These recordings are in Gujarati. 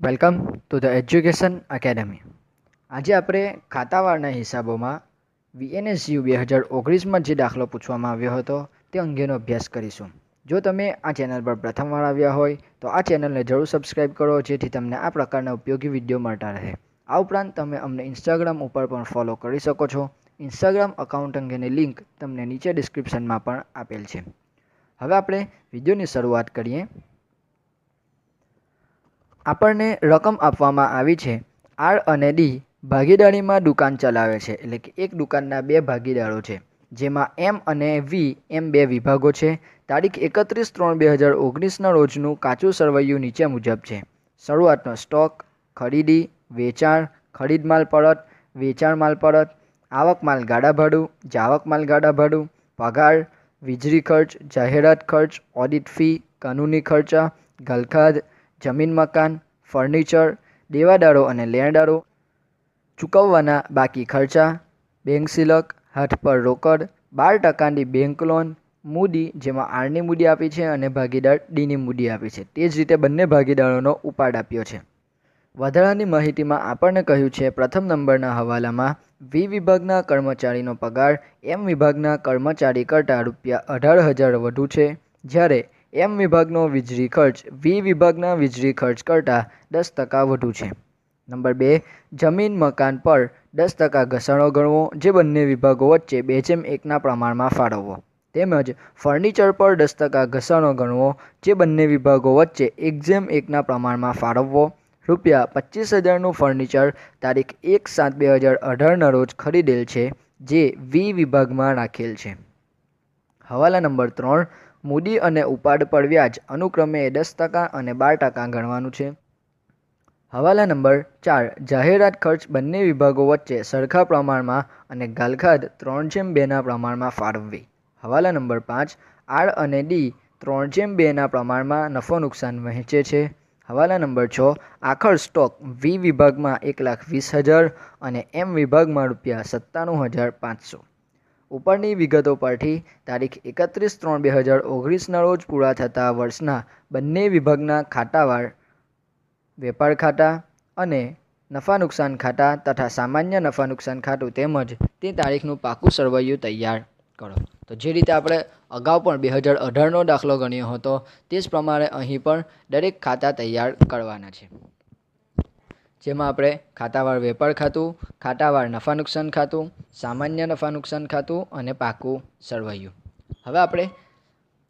Welcome to the education academy. આજે આપણે ખાતાવાળના હિસાબોમાં વીએનએસયુ બે હજાર ઓગણીસમાં જે દાખલો પૂછવામાં આવ્યો હતો તે અંગેનો અભ્યાસ કરીશું. જો તમે આ ચેનલ પર પ્રથમવાર આવ્યા હોય, તો આ ચેનલને જરૂર સબસ્ક્રાઇબ કરો, જેથી તમને આ પ્રકારના ઉપયોગી વીડિયો મળતા રહે. આ ઉપરાંત તમે અમને ઇન્સ્ટાગ્રામ ઉપર પણ ફોલો કરી શકો છો. ઇન્સ્ટાગ્રામ અકાઉન્ટ અંગેની લિંક તમને નીચે ડિસ્ક્રિપ્શનમાં પણ આપેલ છે. હવે આપણે વિડીયોની શરૂઆત કરીએ. આપણને રકમ આપવામાં આવી છે. આર અને ડી ભાગીદારીમાં દુકાન ચલાવે છે, એટલે કે એક દુકાનના બે ભાગીદારો છે, જેમાં એમ અને વી એમ બે વિભાગો છે. તારીખ એકત્રીસ ત્રણ બે હજાર ઓગણીસના રોજનું કાચું સરવૈયું નીચે મુજબ છે. શરૂઆતનો સ્ટોક, ખરીદી, વેચાણ, ખરીદ માલ પરત, વેચાણ માલ પરત, આવક માલ ગાડા ભાડું, જાવક માલ ગાડા ભાડું, પગાર, વીજળી ખર્ચ, જાહેરાત ખર્ચ, ઓડિટ ફી, કાનૂની ખર્ચા, ગલખાદ જમીન મકાન, ફર્નિચર, દેવાદારો અને લેણદારો, ચૂકવવાના બાકી ખર્ચા, બેંક સિલક, હાથ પર રોકડ, બાર ટકાની બેંક લોન મૂડી જેમાં આરની મૂડી આપી છે અને ભાગીદાર ડીની મૂડી આપી છે. તે જ રીતે બંને ભાગીદારોનો ઉપાડ આપ્યો છે. વધારાની માહિતીમાં આપણને કહ્યું છે, પ્રથમ નંબરના હવાલામાં, વી વિભાગના કર્મચારીનો પગાર, એમ વિભાગના કર્મચારી કરતાં રૂપિયા અઢાર હજાર વધુ છે. જ્યારે એમ વિભાગનો વીજળી ખર્ચ. વી વિભાગના વીજળી ખર્ચ કરતાં દસ ટકા વધુ છે. નંબર બે, જમીન મકાન પર દસ ટકા ઘસાણો ગણવો, જે બંને વિભાગો વચ્ચે બે જેમ એકના પ્રમાણમાં ફાળવવો. તેમજ ફર્નિચર પર દસ ટકા ઘસાણો ગણવો, જે બંને વિભાગો વચ્ચે એક જેમ એકના પ્રમાણમાં ફાળવવો. રૂપિયા પચીસ હજારનું ફર્નિચર તારીખ એક સાત બે હજાર અઢારના રોજ ખરીદેલ છે, જે વી વિભાગમાં રાખેલ છે. હવાલા નંબર ત્રણ મૂડી અને ઉપાડ પર વ્યાજ અનુક્રમે દસ ટકા અને બાર ટકા ગણવાનું છે. હવાલા નંબર ચાર, જાહેરાત ખર્ચ બંને વિભાગો વચ્ચે સરખા પ્રમાણમાં અને ગાલખાદ ત્રણ જેમ બેના પ્રમાણમાં ફાળવવી. હવાલા નંબર પાંચ, આર અને ડી ત્રણ જેમ બેના પ્રમાણમાં નફો નુકસાન વહેંચે છે. હવાલા નંબર છ, આખર સ્ટોક વી વિભાગમાં એક લાખ વીસ હજાર અને એમ વિભાગમાં રૂપિયા સત્તાણું હજાર પાંચસો. ઉપરની વિગતો પરથી તારીખ એકત્રીસ ત્રણ બે હજાર ઓગણીસના રોજ પૂરા થતા વર્ષના બંને વિભાગના ખાતાવાર, વેપાર ખાતા અને નફા નુકસાન ખાતા તથા સામાન્ય નફા નુકસાન ખાતું તેમજ તે તારીખનું પાકું સરવૈયું તૈયાર કરો. તો જે રીતે આપણે અગાઉ પણ બે હજાર અઢારનો દાખલો ગણ્યો હતો, તે જ પ્રમાણે અહીં પણ દરેક ખાતા તૈયાર કરવાના છે. જેમાં આપણે ખાતાવાર વેપાર ખાતું ખાતાવાર નફા નુકસાન ખાતું, સામાન્ય નફા નુકસાન ખાતું અને પાકું સરવૈયું. હવે આપણે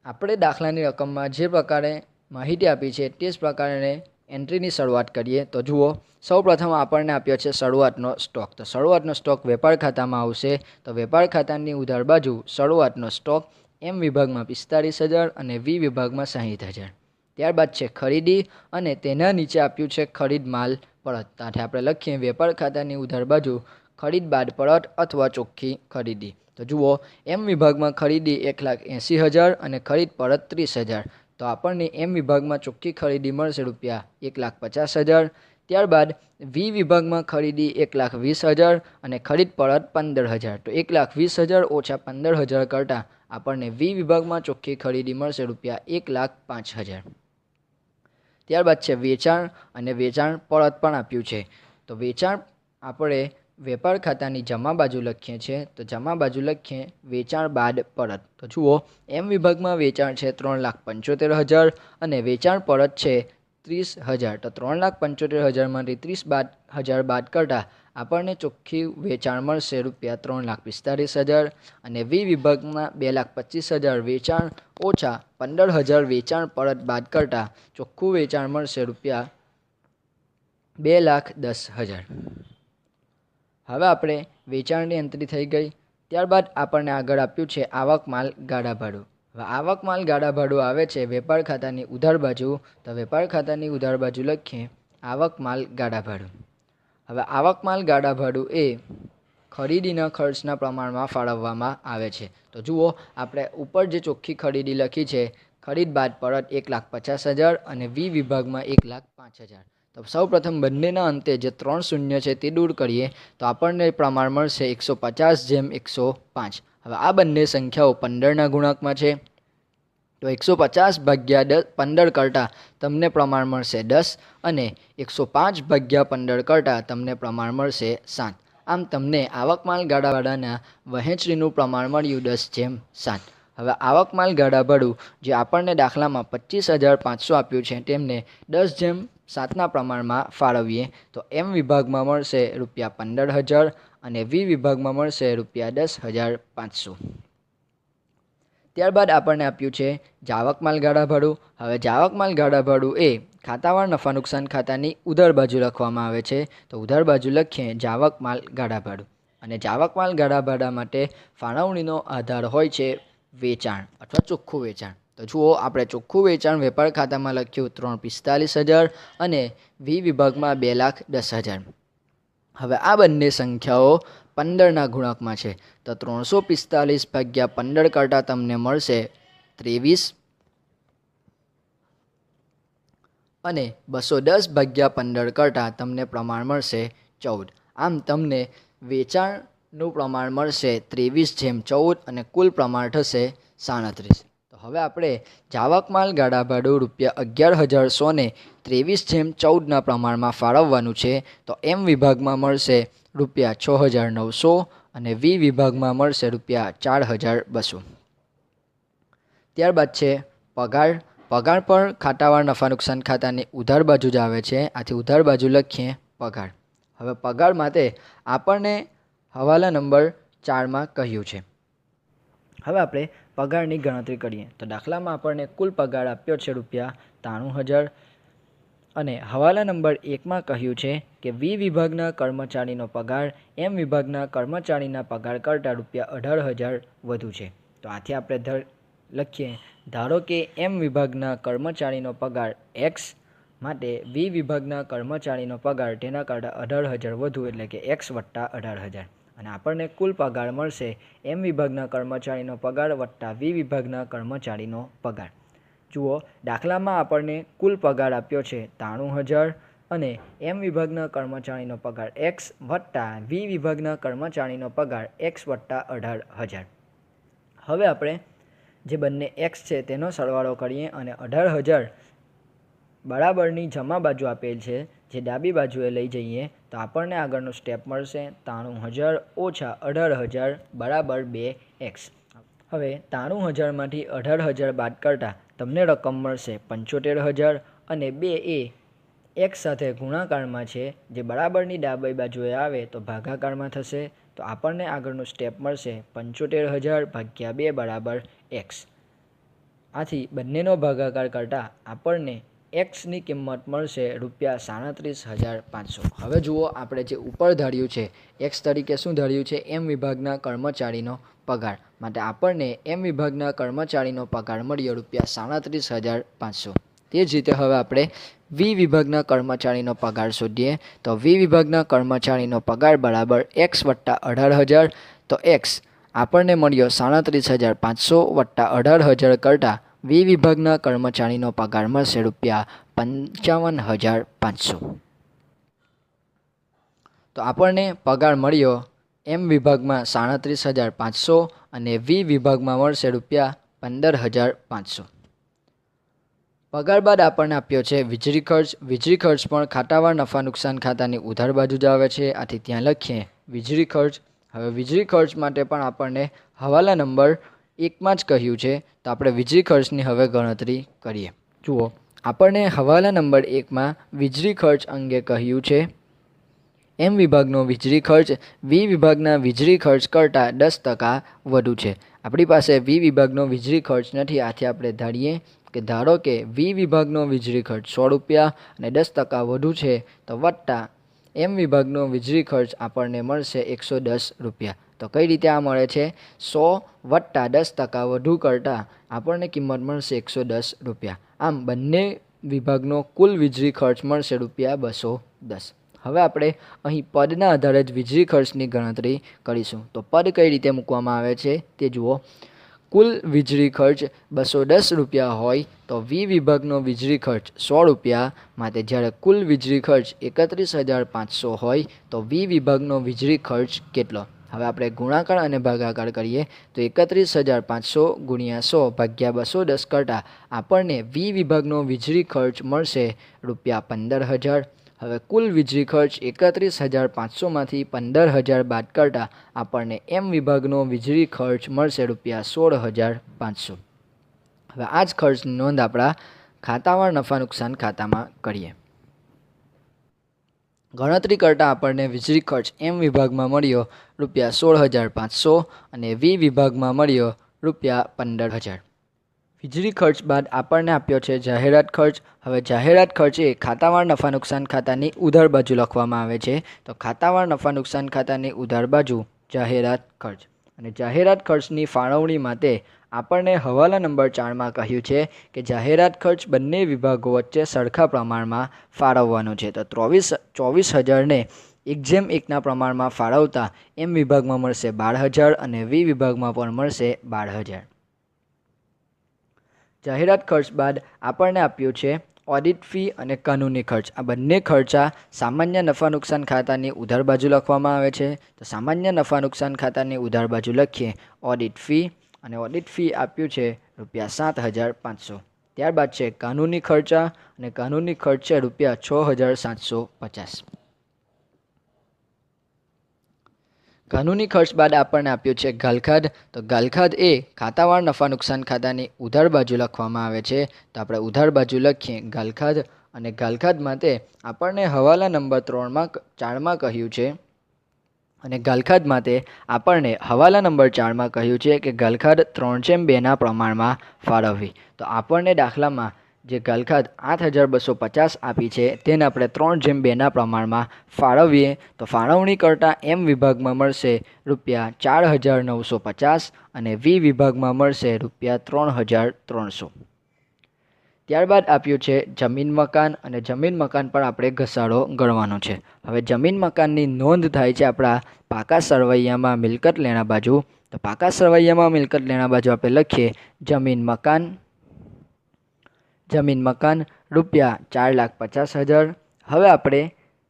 આપણે દાખલાની રકમમાં જે પ્રકારે માહિતી આપી છે તે જ પ્રકારે એન્ટ્રીની શરૂઆત કરીએ. તો જુઓ, સૌપ્રથમ આપણને આપ્યો છે શરૂઆતનો સ્ટોક. તો શરૂઆતનો સ્ટોક વેપાર ખાતામાં આવશે. તો વેપાર ખાતાની ઉધાર બાજુ શરૂઆતનો સ્ટોક એમ વિભાગમાં પિસ્તાળીસ હજાર અને વી વિભાગમાં સાહીઠ હજાર. ત્યારબાદ છે ખરીદી અને તેના નીચે આપ્યું છે ખરીદ માલ પરત ત્યાંથી આપણે લખીએ, વેપાર ખાતાની ઉધાર બાજુ ખરીદ બાદ પરત અથવા ચોખ્ખી ખરીદી. તો જુઓ, એમ વિભાગમાં ખરીદી એક લાખ એંસી હજાર અને ખરીદ પરત ત્રીસ હજાર. તો આપણને એમ વિભાગમાં ચોખ્ખી ખરીદી મળશે રૂપિયા એક લાખ પચાસ હજાર. ત્યારબાદ વી વિભાગમાં ખરીદી એક લાખ વીસ હજાર અને ખરીદ પરત પંદર હજાર. તો એક લાખ વીસ હજાર ઓછા પંદર હજાર કરતાં આપણને વી વિભાગમાં ચોખ્ખી ખરીદી મળશે રૂપિયા એક લાખ પાંચ હજાર. ત્યારબાદ છે વેચાણ અને વેચાણ પરત પણ આપ્યું છે. તો વેચાણ આપણે વેપાર ખાતાની જમા બાજુ લખીએ છીએ. તો જમા બાજુ લખીએ વેચાણ બાદ પરત. તો જુઓ, એમ વિભાગમાં વેચાણ છે ત્રણ લાખ પંચોતેર હજાર અને વેચાણ પરત છે ત્રીસ હજાર. તો ત્રણ લાખ પંચોતેર હજારમાંથી ત્રીસ બાદ હજાર બાદ કરતાં આપણને ચોખ્ખી વેચાણ મળશે. રૂપિયા ત્રણ લાખ પિસ્તાળીસ હજાર અને વી વિભાગમાં બે લાખ પચીસ હજાર વેચાણ, ઓછા પંદર હજાર વેચાણ પરત બાદ કરતાં ચોખ્ખું વેચાણ મળશે રૂપિયા બે લાખ દસ હજાર. હવે આપણે વેચાણની એન્ટ્રી થઈ ગઈ. ત્યારબાદ આપણને આગળ આપ્યું છે આવક માલ ગાડા ભાડું. હવે આવક માલ ગાડા ભાડું આવે છે વેપાર ખાતાની ઉધાર બાજુ. તો વેપાર ખાતાની ઉધાર બાજુ લખીએ આવક માલ ગાડા ભાડું. હવે આવકમાલ ગાડા ભાડું એ ખરીદીના ખર્ચના પ્રમાણમાં ફાળવવામાં આવે છે. તો જુઓ, આપણે ઉપર જે ચોખ્ખી ખરીદી લખી છે, ખરીદ બાદ પરત એક લાખ પચાસ હજાર અને વી વિભાગમાં એક લાખ પાંચ હજાર. તો સૌપ્રથમ બંનેના અંતે જે ત્રણ શૂન્ય છે તે દૂર કરીએ, તો આપણને પ્રમાણ મળશે એકસો પચાસ જેમ એકસો પાંચ. હવે આ બંને સંખ્યાઓ પંદરના ગુણાંકમાં છે. તો એકસો પચાસ ભાગ્યા દસ પંદર કરતાં તમને પ્રમાણ મળશે દસ અને એકસો પાંચ ભાગ્યા પંદર કરતાં તમને પ્રમાણ મળશે સાત. આમ તમને આવકમાલ ગાડાવાડાના વહેંચણીનું પ્રમાણ મળ્યું દસ જેમ સાત. હવે આવકમાલ ગાડાભાડું જે આપણને દાખલામાં પચીસ હજાર પાંચસો આપ્યું છે તેમને દસ જેમ સાતના પ્રમાણમાં ફાળવીએ તો એમ વિભાગમાં મળશે રૂપિયા પંદર હજાર અને વી વિભાગમાં મળશે રૂપિયા દસ હજાર પાંચસો. ત્યારબાદ આપણને આપ્યું છે જાવક માલ ગાળા ભાડું. હવે જાવક માલ ગાળા ભાડું એ ખાતાવાર નફા નુકસાન ખાતાની ઉધર બાજુ લખવામાં આવે છે. તો ઉધર બાજુ લખીએ જાવક માલ ગાળા ભાડું. અને જાવક માલ ગાળા ભાડા માટે ફાળવણીનો આધાર હોય છે વેચાણ અથવા ચોખ્ખું વેચાણ. તો જુઓ, આપણે ચોખ્ખું વેચાણ વેપાર ખાતામાં લખ્યું ત્રણ પિસ્તાલીસ હજાર અને વી વિભાગમાં બે લાખ દસ હજાર. હવે આ બંને સંખ્યાઓ પંદરના ગુણકમાં છે. તો ત્રણસો પિસ્તાલીસ ભાગ્યા પંદર કરતાં તમને મળશે ત્રેવીસ. અને બસો દસ ભાગ્યા પંદર કરતાં તમને પ્રમાણ મળશે ચૌદ. આમ તમને વેચાણનું પ્રમાણ મળશે ત્રેવીસ જેમ ચૌદ અને કુલ પ્રમાણ થશે સાડત્રીસ. હવે આપણે જાવક માલ ગાડા ભાડું રૂપિયા અગિયાર હજાર સોને ત્રેવીસ જેમ ચૌદના પ્રમાણમાં ફાળવવાનું છે, તો એમ વિભાગમાં મળશે રૂપિયા છ હજાર નવસો અને વી વિભાગમાં મળશે રૂપિયા ચાર હજાર બસો. ત્યારબાદ છે પગાર. પગાર પણ ખાતાવાર નફા નુકસાન ખાતાની ઉધાર બાજુ જ આવે છે, આથી ઉધાર બાજુ લખીએ પગાર. હવે પગાર માટે આપણને હવાલા નંબર ચારમાં કહ્યું છે. હવે આપણે પગારની ગણતરી કરીએ. તો દાખલામાં આપણને કુલ પગાર આપ્યો છે રૂપિયા ત્રાણું હજાર. અને હવાલા નંબર એકમાં કહ્યું છે કે વી વિભાગના કર્મચારીનો પગાર, એમ વિભાગના કર્મચારીના પગાર કરતાં રૂપિયા અઢાર હજાર વધુ છે. તો આથી આપણે ધર, લખીએ. ધારો કે એમ વિભાગના કર્મચારીનો પગાર એક્સ માટે વી વિભાગના કર્મચારીનો પગાર તેના કરતાં અઢાર હજાર વધુ એટલે કે એક્સ વત્તા અઢાર હજાર. અને આપણને કુલ પગાર મળશે એમ વિભાગના કર્મચારીનો પગાર વત્તા વી વિભાગના કર્મચારીનો પગાર. જુઓ, દાખલામાં આપણને કુલ પગાર આપ્યો છે ત્રાણું હજાર અને એમ વિભાગના કર્મચારીનો પગાર એક્સ વત્તા વી વિભાગના કર્મચારીનો પગાર એક્સ વત્તા અઢાર હજાર. હવે આપણે જે બંને એક્સ છે તેનો સરવાળો કરીએ અને અઢાર હજાર બરાબરની જમા બાજુ આપેલ છે જે ડાબી બાજુએ લઈ જઈએ, તો આપણને આગળનું સ્ટેપ મળશે ત્રાણું હજાર ઓછા અઢાર હજાર બરાબર બે એક્સ. હવે ત્રાણું હજારમાંથી અઢાર હજાર બાદ કરતાં તમને રકમ મળશે પંચોતેર હજાર અને બે એ એક સાથે ગુણાકારમાં છે. જે બરાબરની ડાબી બાજુએ આવે તો ભાગાકારમાં થશે, તો આપણને આગળનું સ્ટેપ મળશે પંચોતેર હજાર ભાગ્યા બે બરાબર એક્સ. આથી બંનેનો ભાગાકાર કરતાં આપણને એક્સની કિંમત મળશે રૂપિયા સાડત્રીસ હજાર પાંચસો. હવે જુઓ આપણે જે ઉપર ધાર્યું છે એક્સ તરીકે શું ધાર્યું છે? એમ વિભાગના કર્મચારીનો પગાર. માટે આપણને એમ વિભાગના કર્મચારીનો પગાર મળ્યો રૂપિયા સાડત્રીસ હજાર પાંચસો. તે જ રીતે હવે આપણે વી વિભાગના કર્મચારીનો પગાર શોધીએ. તો વી વિભાગના કર્મચારીનો પગાર બરાબર એક્સ વત્તા અઢાર હજાર. તો એક્સ આપણને મળ્યો સાડત્રીસ હજાર પાંચસો વત્તા અઢાર હજાર કરતાં વી વિભાગના કર્મચારીનો પગાર મળશે રૂપિયા પંચાવન હજાર પાંચસો. તો આપણને પગાર મળ્યો એમ વિભાગમાં સાડત્રીસ હજાર પાંચસો અને વી વિભાગમાં મળશે રૂપિયા પંદર હજાર પાંચસો. પગાર બાદ આપણને આપ્યો છે વીજળી ખર્ચ. વીજળી ખર્ચ પણ ખાતાવાર નફા નુકસાન ખાતાની ઉધાર બાજુ જ આવે છે. આથી ત્યાં લખીએ વીજળી ખર્ચ. હવે વીજળી ખર્ચ માટે પણ આપણને હવાલા નંબર એકમાં જ કહ્યું છે તો આપણે વીજળી ખર્ચની હવે ગણતરી કરીએ. જુઓ, આપણને હવાલા નંબર એકમાં વીજળી ખર્ચ અંગે કહ્યું છે. એમ વિભાગનો વીજળી ખર્ચ વી વિભાગના વીજળી ખર્ચ કરતાં દસ ટકા વધુ છે. આપણી પાસે વી વિભાગનો વીજળી ખર્ચ નથી. આથી આપણે ધારીએ કે ધારો કે વી વિભાગનો વીજળી ખર્ચ સો રૂપિયા અને દસ ટકા વધુ છે તો વત્તા એમ વિભાગનો વીજળી ખર્ચ આપણને મળશે એકસો દસ રૂપિયા. તો કઈ રીતે આ મળે છે? સો વત્તા દસ ટકા વધુ કરતાં આપણને કિંમત મળશે એકસો દસ રૂપિયા. આમ બંને વિભાગનો કુલ વીજળી ખર્ચ મળશે રૂપિયા બસો દસ. હવે આપણે અહીં પદના આધારે જ વીજળી ખર્ચની ગણતરી કરીશું. તો પદ કઈ રીતે મૂકવામાં આવે છે તે જુઓ. કુલ વીજળી ખર્ચ બસો દસ રૂપિયા હોય તો વી વિભાગનો વીજળી ખર્ચ સો રૂપિયા. માટે જ્યારે કુલ વીજળી ખર્ચ એકત્રીસ હજાર પાંચસો હોય તો વી વિભાગનો વીજળી ખર્ચ કેટલો? હવે આપણે ગુણાકાર અને ભાગાકાર કરીએ, તો એકત્રીસ હજાર પાંચસો ગુણ્યા સો ભાગ્યા બસો દસ કરતાં આપણને વી વિભાગનો વીજળી ખર્ચ મળશે રૂપિયા પંદર હજાર. હવે કુલ વીજળી ખર્ચ એકત્રીસ હજાર પાંચસોમાંથી પંદર હજાર બાદ કરતાં આપણને એમ વિભાગનો વીજળી ખર્ચ મળશે રૂપિયા સોળ હજાર પાંચસો. હવે આ જ ખર્ચની નોંધ આપણા ખાતાવાર નફા નુકસાન ખાતામાં કરીએ. ગણતરી કરતાં આપણને વીજળી ખર્ચ એમ વિભાગમાં મળ્યો રૂપિયા સોળ હજાર પાંચસો અને વી વિભાગમાં મળ્યો રૂપિયા પંદર હજાર. વીજળી ખર્ચ બાદ આપણને આપ્યો છે જાહેરાત ખર્ચ. હવે જાહેરાત ખર્ચ એ ખાતાવાર નફા નુકસાન ખાતાની ઉધાર બાજુ લખવામાં આવે છે. તો ખાતાવાર નફા નુકસાન ખાતાની ઉધાર બાજુ જાહેરાત ખર્ચ. અને જાહેરાત ખર્ચની ફાળવણી માટે આપણને હવાલા નંબર ચારમાં કહ્યું છે કે જાહેરાત ખર્ચ બંને વિભાગો વચ્ચે સરખા પ્રમાણમાં ફાળવવાનો છે. તો ત્રોવીસ ચોવીસ હજારને એક જેમ એકના પ્રમાણમાં ફાળવતા એમ વિભાગમાં મળશે બાર હજાર અને વી વિભાગમાં પણ મળશે બાર હજાર. જાહેરાત ખર્ચ બાદ આપણને આપ્યું છે ઓડિટ ફી અને કાનૂની ખર્ચ. આ બંને ખર્ચા સામાન્ય નફા નુકસાન ખાતાની ઉધાર બાજુ લખવામાં આવે છે. તો સામાન્ય નફા નુકસાન ખાતાની ઉધાર બાજુ લખીએ. ઓડિટ ફી અને ઓડિટ ફી આપ્યું છે રૂપિયા સાત હજાર પાંચસો. ત્યારબાદ છે કાનૂની ખર્ચા અને કાનૂની ખર્ચ છે રૂપિયા છ હજાર સાતસો પચાસ. કાનૂની ખર્ચ બાદ આપણને આપ્યું છે ગાલખાદ. તો ગાલખાદ એ ખાતાવાળ નફા નુકસાન ખાતાની ઉધાર બાજુ લખવામાં આવે છે. તો આપણે ઉધાર બાજુ લખીએ ગાલખાદ અને ગાલખાદ માટે આપણને હવાલા નંબર ત્રણમાં ચારમાં કહ્યું છે. અને ગાલખાદ માટે આપણને હવાલા નંબર ચારમાં કહ્યું છે કે ગાલખાદ ત્રણ જેમ બેના પ્રમાણમાં ફાળવવી. તો આપણને દાખલામાં જે ગલખત આઠ હજાર બસો પચાસ આપી છે, તેને આપણે ત્રણ જેમ બેના પ્રમાણમાં ફાળવીએ, તો ફાળવણી કરતાં એમ વિભાગમાં મળશે રૂપિયા ચાર હજાર નવસો પચાસ અને વી વિભાગમાં મળશે રૂપિયા ત્રણ હજાર ત્રણસો. ત્યારબાદ આપ્યું છે જમીન મકાન અને જમીન મકાન પર આપણે ઘસાડો ગણવાનો છે. હવે જમીન મકાનની નોંધ થાય છે આપણા પાકા સરવૈયામાં મિલકત લેણા બાજુ. તો પાકા સરવૈયામાં મિલકત લેણા બાજુ આપણે લખીએ જમીન મકાન જમીન મકાન રૂપિયા ચાર લાખ પચાસ હજાર. હવે આપણે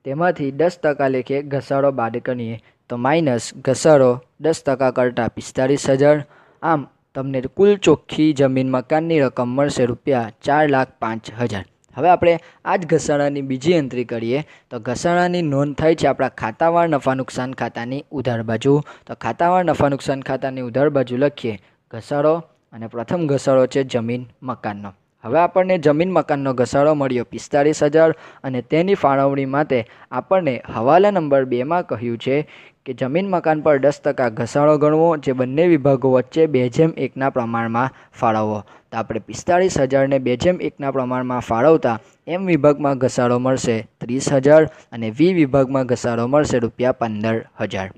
તેમાંથી દસ ટકા લેખે ઘસાડો બાદ કરીએ તો માઇનસ ઘસાડો દસ ટકા કરતાં પિસ્તાળીસ હજાર. આમ તમને કુલ ચોખ્ખી જમીન મકાનની રકમ મળશે રૂપિયા ચાર લાખ પાંચ હજાર. હવે આપણે આ જ ઘસારાની બીજી એન્ટ્રી કરીએ તો ઘસારાની નોંધ થાય છે આપણા ખાતાવાર નફા નુકસાન ખાતાની ઉધાર બાજુ. તો ખાતાવાર નફા નુકસાન ખાતાની ઉધાર બાજુ લખીએ ઘસાડો અને પ્રથમ ઘસાડો છે જમીન મકાનનો. હવે આપણને જમીન મકાનનો ઘસાડો મળ્યો પિસ્તાળીસ હજાર અને તેની ફાળવણી માટે આપણને હવાલા નંબર બેમાં કહ્યું છે કે જમીન મકાન પર દસ ટકા ઘસાડો ગણવો જે બંને વિભાગો વચ્ચે બે જેમ એકના પ્રમાણમાં ફાળવવો. તો આપણે પિસ્તાળીસ હજારને બે જેમ એકના પ્રમાણમાં ફાળવતા એમ વિભાગમાં ઘસાડો મળશે ત્રીસ હજાર અને વી વિભાગમાં ઘસાડો મળશે રૂપિયા પંદર હજાર.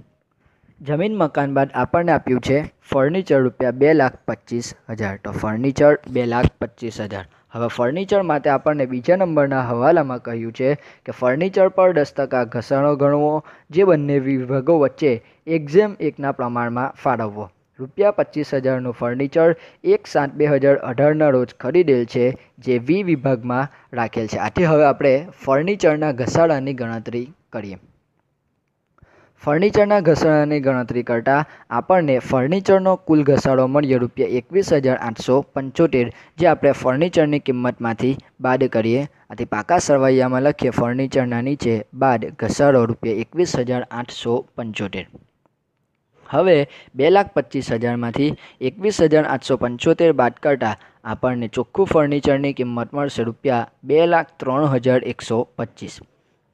જમીન મકાન બાદ આપણને આપ્યું છે ફર્નિચર રૂપિયા બે લાખ પચીસ હજાર. તો ફર્નિચર બે લાખ પચીસ હજાર. હવે ફર્નિચર માટે આપણને બીજા નંબરના હવાલામાં કહ્યું છે કે ફર્નિચર પર દસ ટકા ઘસાણો ગણવો, જે બંને વિભાગો વચ્ચે એક જેમ એકના પ્રમાણમાં ફાળવવો. રૂપિયા પચીસ હજારનું ફર્નિચર એક સાત બે હજાર અઢારના રોજ ખરીદેલ છે, જે વી વિભાગમાં રાખેલ છે. આથી હવે આપણે ફર્નિચરના ઘસાડાની ગણતરી કરીએ. ફર્નિચરના ઘસાડાની ગણતરી કરતાં આપણને ફર્નિચરનો કુલ ઘસાડો મળ્યો રૂપિયા એકવીસ હજાર આઠસો પંચોતેર, જે આપણે ફર્નિચરની કિંમતમાંથી બાદ કરીએ. આથી પાકા સરવૈયામાં લખીએ, ફર્નિચરના નીચે બાદ ઘસાડો રૂપિયા એકવીસ હજાર આઠસો પંચોતેર. હવે બે લાખ પચીસ હજારમાંથી એકવીસ હજાર આઠસો પંચોતેર બાદ કરતાં આપણને ચોખ્ખું ફર્નિચરની કિંમત મળશે રૂપિયા બે લાખ ત્રણ હજાર એકસો પચીસ.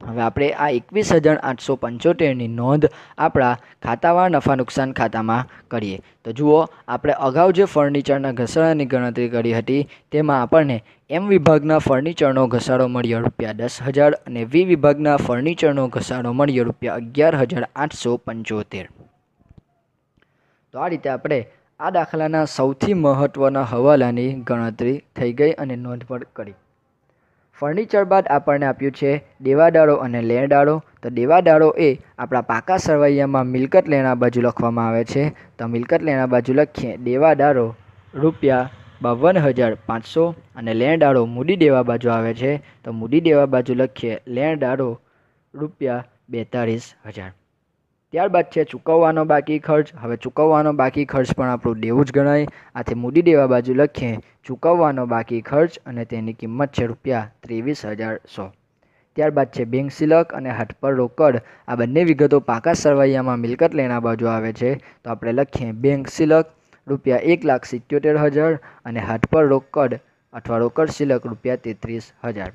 હવે આપણે આ એકવીસ હજાર આઠસો પંચોતેરની નોંધ આપણા ખાતાવાર નફા નુકસાન ખાતામાં કરીએ. તો જુઓ, આપણે અગાઉ જે ફર્નિચરના ઘસાડાની ગણતરી કરી હતી, તેમાં આપણને એમ વિભાગના ફર્નિચરનો ઘસાડો મળ્યો રૂપિયા દસ હજાર અને વી વિભાગના ફર્નિચરનો ઘસાડો મળ્યો રૂપિયા અગિયાર હજાર આઠસો પંચોતેર. તો આ રીતે આપણે આ દાખલાના સૌથી મહત્ત્વના હવાલાની ગણતરી થઈ ગઈ અને નોંધ પણ કરી. ફર્નિચર બાદ આપણને આપ્યું છે દેવાદારો અને લેણદારો તો દેવાદારો એ આપણા પાકા સરવૈયામાં મિલકત લેણા બાજુ લખવામાં આવે છે. તો મિલકત લેણા બાજુ લખીએ. દેવાદારો રૂપિયા બાવન હજાર પાંચસો અને લેણદારો મૂડી દેવા બાજુ આવે છે. તો મૂડી દેવા બાજુ લખીએ. લેણદારો રૂપિયા બેતાળીસ હજાર. ત્યારબાદ છે ચૂકવવાનો બાકી ખર્ચ. હવે ચૂકવવાનો બાકી ખર્ચ પણ આપણું દેવું જ ગણાય. આથી મૂડી દેવા બાજુ લખીએ, ચૂકવવાનો બાકી ખર્ચ અને તેની કિંમત છે રૂપિયા ત્રેવીસ હજાર સો. ત્યારબાદ છે બેંક સિલક અને હાથ પર રોકડ. આ બંને વિગતો પાકા સરવૈયામાં મિલકત લેણા બાજુ આવે છે. તો આપણે લખીએ, બેંક સિલક રૂપિયા એક લાખ સિત્યોતેર હજાર અને હાથ પર રોકડ અથવા રોકડ સિલક રૂપિયા તેત્રીસ હજાર.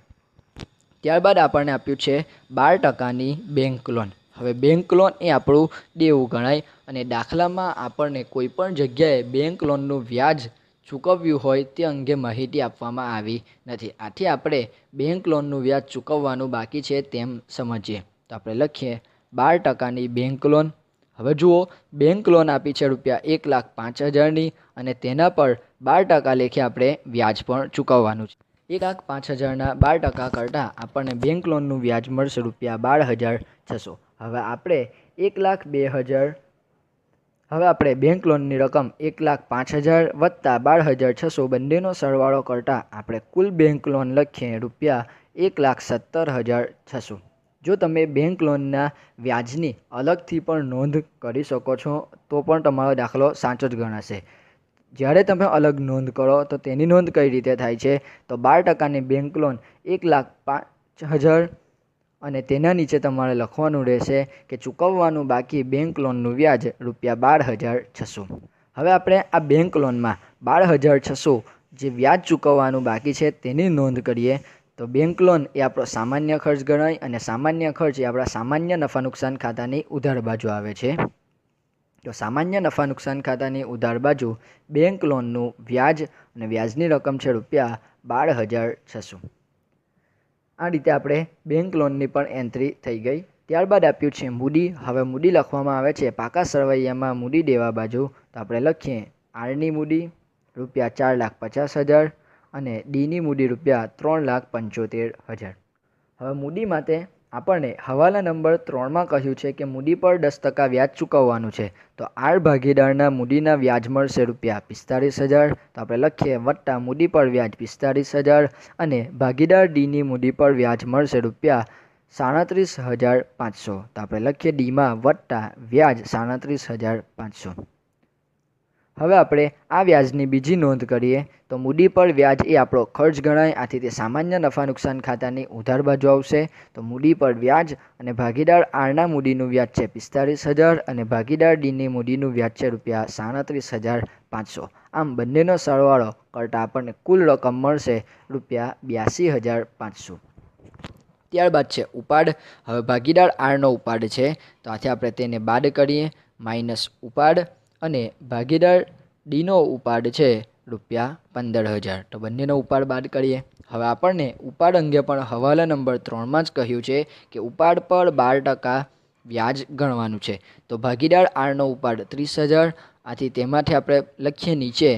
ત્યારબાદ આપણને આપ્યું છે બાર ટકાની બેંક લોન. હવે બેંક લોન એ આપણું દેવું ગણાય અને દાખલામાં આપણને કોઈપણ જગ્યાએ બેંક લોનનું વ્યાજ ચૂકવ્યું હોય તે અંગે માહિતી આપવામાં આવી નથી. આથી આપણે બેંક લોનનું વ્યાજ ચૂકવવાનું બાકી છે તેમ સમજીએ. તો આપણે લખીએ, બાર ટકાની બેંક લોન હવે જુઓ બેંક લોન આપી છે રૂપિયા એક લાખ પાંચ હજારની અને તેના પર બાર ટકા લેખે આપણે વ્યાજ પણ ચૂકવવાનું છે. એક લાખ પાંચ હજારના બાર ટકા કરતાં આપણને બેંક લોનનું વ્યાજ મળશે રૂપિયા બાર હજાર છસો. હવે આપણે એક લાખ બે હજાર, હવે આપણે બેંક લોનની રકમ એક લાખ પાંચ હજાર વત્તા બાર હજાર છસો બંનેનો સરવાળો કરતાં આપણે કુલ બેંક લોન લખીએ રૂપિયા એક લાખ સત્તર હજાર છસો. જો તમે બેંક લોનના વ્યાજની અલગથી પણ નોંધ કરી શકો છો, તો પણ તમારો દાખલો સાચો જ ગણાશે. જ્યારે તમે અલગ નોંધ કરો, તો તેની નોંધ કઈ રીતે થાય છે? તો બાર ટકાની બેંક લોન એક લાખ પાંચ હજાર અને તેના નીચે તમારે લખવાનું રહેશે કે ચૂકવવાનું બાકી બેંક લોનનું વ્યાજ રૂપિયા બાર હજાર છસો. હવે આપણે આ બેંક લોનમાં બાર હજાર છસો જે વ્યાજ ચૂકવવાનું બાકી છે તેની નોંધ કરીએ. તો બેંક લોન એ આપણો સામાન્ય ખર્ચ ગણાય અને સામાન્ય ખર્ચ એ આપણા સામાન્ય નફા નુકસાન ખાતાની ઉધાર બાજુ આવે છે. તો સામાન્ય નફા નુકસાન ખાતાની ઉધાર બાજુ બેંક લોનનું વ્યાજ અને વ્યાજની રકમ છે રૂપિયા બાર હજાર છસો. આ રીતે આપણે બેંક લોનની પણ એન્ટ્રી થઈ ગઈ. ત્યારબાદ આપ્યું છે મૂડી. હવે મૂડી લખવામાં આવે છે પાકા સરવૈયામાં મૂડી દેવા બાજુ. તો આપણે લખીએ આરની મૂડી રૂપિયા ચાર લાખ પચાસ હજાર અને ડીની મૂડી રૂપિયા ત્રણ લાખ પંચોતેર હજાર. હવે મૂડી માટે આપણને હવાલા નંબર ત્રણમાં કહ્યું છે કે મૂડી પર દસ ટકા વ્યાજ ચૂકવવાનું છે. તો આર ભાગીદારના મૂડીના વ્યાજ મળશે રૂપિયા પિસ્તાળીસ હજાર. તો આપણે લખીએ વત્તા મૂડી પર વ્યાજ પિસ્તાળીસ હજાર અને ભાગીદાર ડીની મૂડી પર વ્યાજ મળશે રૂપિયા સાડત્રીસ હજાર પાંચસો. તો આપણે લખીએ ડીમાં વત્તા વ્યાજ સાડત્રીસ હજાર પાંચસો. હવે આપણે આ વ્યાજની બીજી નોંધ કરીએ. તો મૂડી પર વ્યાજ એ આપણો ખર્ચ ગણાય, આથી તે સામાન્ય નફા નુકસાન ખાતાની ઉધાર બાજુ આવશે. તો મૂડી પર વ્યાજ અને ભાગીદાર આરના મૂડીનું વ્યાજ છે પિસ્તાળીસ હજાર અને ભાગીદાર ડીની મૂડીનું વ્યાજ છે રૂપિયા સાડત્રીસ હજાર પાંચસો. આમ બંનેનો સરવાળો કરતાં આપણને કુલ રકમ મળશે રૂપિયા બ્યાસી હજાર પાંચસો. ત્યારબાદ છે ઉપાડ. હવે ભાગીદાર આરનો ઉપાડ છે. તો આથી આપણે તેને બાદ કરીએ. માઇનસ ઉપાડ. અને ભાગીદાર ડીનો ઉપાડ છે રૂપિયા પંદર હજાર. તો બંનેનો ઉપાડ બાદ કરીએ. હવે આપણને ઉપાડ અંગે પણ હવાલા નંબર ત્રણમાં જ કહ્યું છે કે ઉપાડ પર બાર ટકા વ્યાજ ગણવાનું છે. તો ભાગીદાર આરનો ઉપાડ ત્રીસ હજાર. આથી તેમાંથી આપણે લખીએ નીચે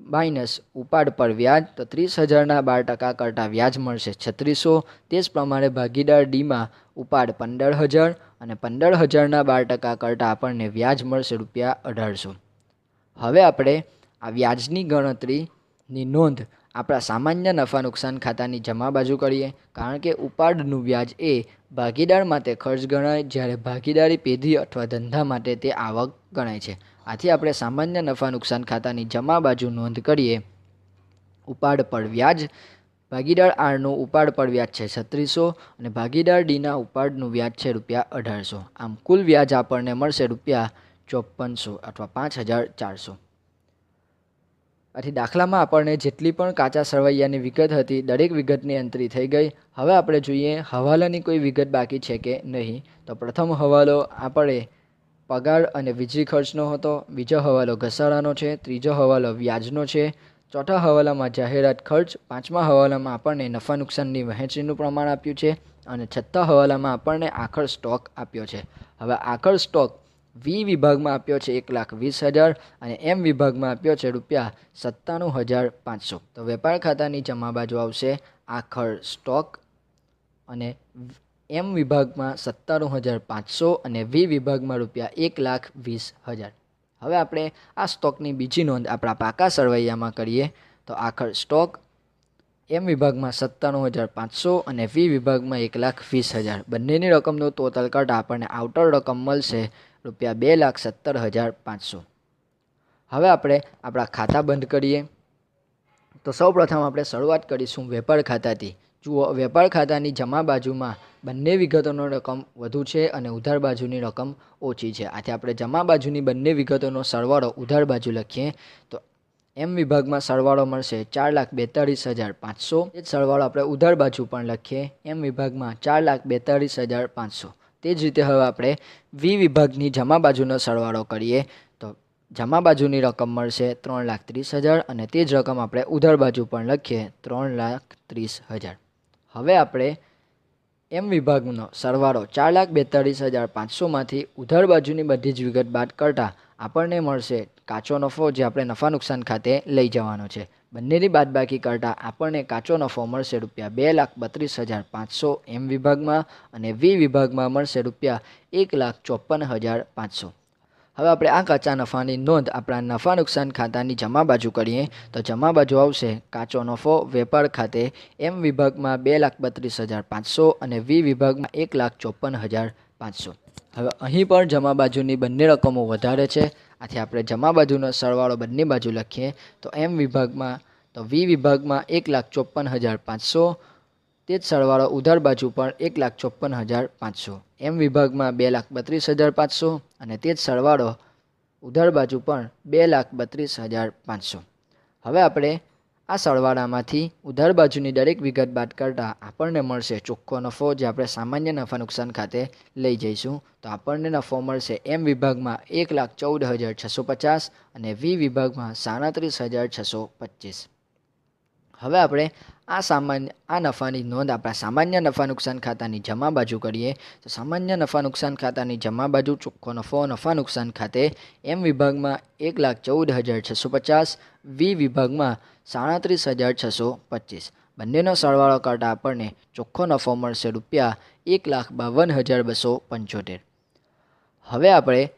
માઇનસ ઉપાડ પર વ્યાજ. તો ત્રીસ હજારના બાર ટકા કરતાં વ્યાજ મળશે છત્રીસો. તે જ પ્રમાણે ભાગીદાર ડીમાં ઉપાડ પંદર હજાર. અને પંદર હજારના બાર ટકા કરતાં આપણને વ્યાજ મળશે રૂપિયા અઢારસો. હવે આપણે આ વ્યાજની ગણતરીની નોંધ આપણા સામાન્ય નફા નુકસાન ખાતાની જમા બાજુ કરીએ, કારણ કે ઉપાડનું વ્યાજ એ ભાગીદાર માટે ખર્ચ ગણાય, જ્યારે ભાગીદારી પેઢી અથવા ધંધા માટે તે આવક ગણાય છે. આથી આપણે સામાન્ય નફા નુકસાન ખાતાની જમા બાજુ નોંધ કરીએ. ઉપાડ પર વ્યાજ ભાગીદાર આરનું ઉપાડ પર વ્યાજ છે છત્રીસો અને ભાગીદાર ડીના ઉપાડનું વ્યાજ છે રૂપિયા અઢારસો. આમ કુલ વ્યાજ આપણને મળશે રૂપિયા ચોપનસો અથવા પાંચ હજાર ચારસો. આથી દાખલામાં આપણને જેટલી પણ કાચા સરવૈયાની વિગત હતી, દરેક વિગતની એન્ટ્રી થઈ ગઈ. હવે આપણે જોઈએ હવાલાની કોઈ વિગત બાકી છે કે નહીં. તો પ્રથમ હવાલો આપણે પગાર અને વીજળી ખર્ચનો હતો, બીજો હવાલો ઘસારાનો છે, ત્રીજો હવાલો વ્યાજનો છે ચોથા હવાલામાં જાહેરાત ખર્ચ, પાંચમા હવાલામાં આપણને નફા નુકસાનની વહેંચણીનું પ્રમાણ આપ્યું છે અને છઠ્ઠા હવાલામાં આપણને આખર સ્ટોક આપ્યો છે. હવે આખર સ્ટોક વી વિભાગમાં આપ્યો છે એક લાખ વીસ હજાર અને એમ વિભાગમાં આપ્યો છે રૂપિયા સત્તાણું હજાર પાંચસો. તો વેપાર ખાતાની જમા બાજુ આવશે આખર સ્ટોક અને એમ વિભાગમાં સત્તાણું હજાર પાંચસો અને વી વિભાગમાં રૂપિયા એક લાખ વીસ હજાર. હવે આપણે આ સ્ટોકની બીજી નોંધ આપણા પાકા સરવૈયામાં કરીએ. તો આખર સ્ટોક એમ વિભાગમાં સત્તાણું હજાર પાંચસો અને વી વિભાગમાં એક લાખ વીસ હજાર. બંનેની રકમનો ટોટલ કાઢતા આપણને આઉટર રકમ મળશે રૂપિયા બે લાખ સત્તર હજાર પાંચસો. હવે આપણે આપણા ખાતા બંધ કરીએ. તો સૌપ્રથમ આપણે શરૂઆત કરીશું વેપાર ખાતાથી. જુઓ, વેપાર ખાતાની જમા બાજુમાં બંને વિગતોનો રકમ વધુ છે અને ઉધાર બાજુની રકમ ઓછી છે. આથી આપણે જમા બાજુની બંને વિગતોનો સરવાળો ઉધાર બાજુ લખીએ તો એમ વિભાગમાં સરવાળો મળશે ચાર લાખ બેતાળીસ હજાર પાંચસો. એ જ સરવાળો આપણે ઉધાર બાજુ પણ લખીએ, એમ વિભાગમાં ચાર લાખ બેતાળીસ હજાર પાંચસો. તે જ રીતે હવે આપણે વી વિભાગની જમા બાજુનો સરવાળો કરીએ તો જમા બાજુની રકમ મળશે ત્રણ લાખ ત્રીસ હજાર અને તે જ રકમ આપણે ઉધાર બાજુ પણ લખીએ, ત્રણ લાખ ત્રીસ હજાર. હવે આપણે એમ વિભાગનો સરવાળો ચાર લાખ બેતાળીસ હજાર પાંચસોમાંથી ઉધર બાજુની બધી જ વિગત બાદ કરતાં આપણને મળશે કાચો નફો જે આપણે નફા નુકસાન ખાતે લઈ જવાનો છે. બંનેની બાદબાકી કરતાં આપણને કાચો નફો મળશે રૂપિયા બે લાખ બત્રીસ હજાર પાંચસો એમ વિભાગમાં અને વી વિભાગમાં મળશે રૂપિયા એક લાખ ચોપન હજાર પાંચસો. હવે આપણે આ કાચા નફાની નોંધ આપણા નફા નુકસાન ખાતાની જમા બાજુ કરીએ તો જમા બાજુ આવશે કાચો નફો વેપાર ખાતે એમ વિભાગમાં બે લાખ બત્રીસ હજાર પાંચસો અને વી વિભાગમાં એક લાખ ચોપન હજાર પાંચસો. હવે અહીં પણ જમા બાજુની બંને રકમો વધારે છે. આથી આપણે જમા બાજુનો સરવાળો બંને બાજુ લખીએ તો એમ વિભાગમાં તો વી વિભાગમાં એક લાખ ચોપન હજાર પાંચસો, તે જ સરવાળો ઉધાર બાજુ પણ એક લાખ ચોપન હજાર પાંચસો. એમ વિભાગમાં બે લાખ બત્રીસ હજાર પાંચસો અને તે જ સરવાળો ઉધાર બાજુ પણ બે લાખ બત્રીસ હજાર પાંચસો. હવે આપણે આ સરવાળામાંથી ઉધાર બાજુની દરેક વિગત બાદ કરતાં આપણને મળશે ચોખ્ખો નફો જે આપણે સામાન્ય નફા નુકસાન ખાતે લઈ જઈશું. તો આપણને નફો મળશે એમ વિભાગમાં એક લાખ ચૌદ હજાર છસો પચાસ અને વી વિભાગમાં સાડત્રીસ હજાર છસો પચીસ. હવે આપણે આ સામાન્ય, આ નફાની નોંધ, આપણા સામાન્ય નફા નુકસાન ખાતાની જમા બાજુ કરીએ. તો સામાન્ય નફા નુકસાન ખાતાની જમા બાજુ ચોખ્ખો નફો, નફા નુકસાન ખાતે એમ વિભાગમાં એક લાખ ચૌદ હજાર છસો પચાસ, વી વિભાગમાં સાડત્રીસ હજાર છસો પચીસ. બંનેનો સરવાળો કરતાં આપણને ચોખ્ખો નફો મળશે રૂપિયા એક લાખ બાવન હજાર બસો પંચોતેર. હવે આપણે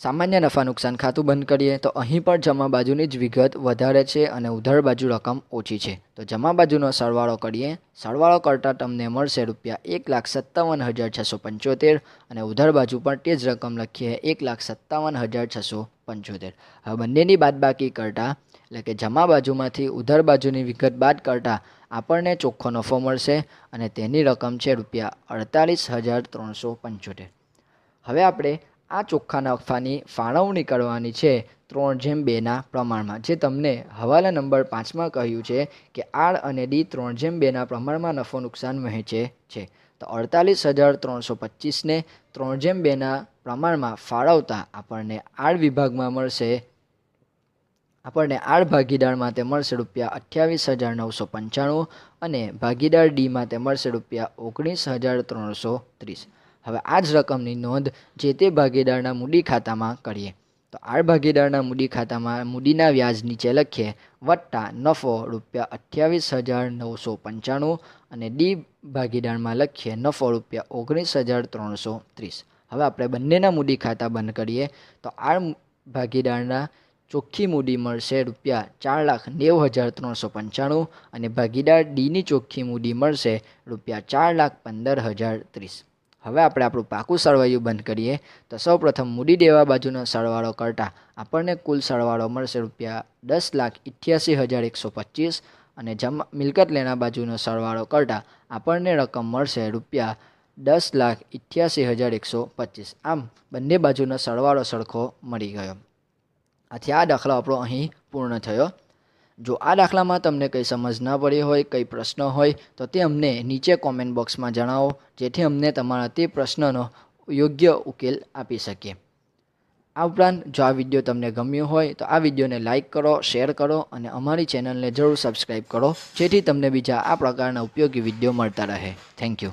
સામાન્ય નફા નુકસાન ખાતું બંધ કરીએ તો અહીં પણ જમા બાજુની જ વિગત વધારે છે અને ઉધાર બાજુ રકમ ઓછી છે. તો જમા બાજુનો સરવાળો કરીએ. સરવાળો કરતાં તમને મળશે રૂપિયા એક લાખ સત્તાવન હજાર છસો પંચોતેર અને ઉધાર બાજુ પણ તે જ રકમ લખીએ એક લાખ સત્તાવન હજાર છસો પંચોતેર. હવે બંનેની બાદબાકી કરતાં, એટલે કે જમા બાજુમાંથી ઉધાર બાજુની વિગત બાદ કરતાં, આપણને ચોખ્ખો નફો મળશે અને તેની રકમ છે રૂપિયા અડતાલીસ હજાર ત્રણસો પંચોતેર. હવે આપણે આ ચોખ્ખા નફાની ફાળવણી કરવાની છે ત્રણ જેમ બેના પ્રમાણમાં. જે તમને હવાલા નંબર પાંચમાં કહ્યું છે કે આર અને ડી ત્રણ જેમ બેના પ્રમાણમાં નફો નુકસાન વહેંચે છે તો અડતાલીસ હજાર ત્રણસો પચીસને ત્રણ જેમ બેના પ્રમાણમાં ફાળવતા આપણને આર વિભાગમાં મળશે. આપણને આર ભાગીદાર માટે મળશે રૂપિયા અઠ્યાવીસ હજાર નવસો પંચાણું અને ભાગીદાર ડી માટે મળશે રૂપિયા ઓગણીસ હજાર ત્રણસો ત્રીસ. હવે આ જ રકમની નોંધ જે તે ભાગીદારના મૂડી ખાતામાં કરીએ. તો આર ભાગીદારના મૂડી ખાતામાં મૂડીના વ્યાજ નીચે લખીએ. વત્તા નફો રૂપિયા અઠ્યાવીસ હજાર નવસો પંચાણું અને ડી ભાગીદારમાં લખીએ નફો રૂપિયા ઓગણીસ હજાર ત્રણસો ત્રીસ. હવે આપણે બંનેના મૂડી ખાતા બંધ કરીએ. તો આર ભાગીદારના ચોખ્ખી મૂડી મળશે રૂપિયા ચાર લાખ નેવું હજાર ત્રણસો પંચાણું અને ભાગીદાર ડીની ચોખ્ખી મૂડી મળશે રૂપિયા ચાર લાખ પંદર હજાર ત્રીસ. હવે આપણે આપણું પાકું સરવાયું બંધ કરીએ. તો સૌપ્રથમ મૂડી દેવા બાજુનો સરવાળો કરતાં આપણને કુલ સરવાળો મળશે રૂપિયા દસ લાખ ઇઠ્યાસી હજાર એકસો પચીસ અને જમા, મિલકત લેણા બાજુનો સરવાળો કરતાં આપણને રકમ મળશે રૂપિયા દસ લાખ ઇઠ્યાસી હજાર એકસો પચીસ. આમ બંને બાજુનો સરવાળો સરખો મળી ગયો. આથી આ દાખલો આપણો અહીં પૂર્ણ થયો. જો આ દાખલામાં તમને કંઈ સમજ ન પડી હોય, કંઈ પ્રશ્ન હોય, તો તે અમને નીચે કોમેન્ટ બોક્સમાં જણાવો, જેથી અમને તમારા તે પ્રશ્નનો યોગ્ય ઉકેલ આપી શકીએ. આ ઉપરાંત, જો આ વીડિયો તમને ગમ્યો હોય, તો આ વિડીયોને લાઇક કરો શેર કરો, અને અમારી ચેનલને જરૂર સબસ્ક્રાઈબ કરો, જેથી તમને બીજા આ પ્રકારના ઉપયોગી વીડિયો મળતા રહે. Thank you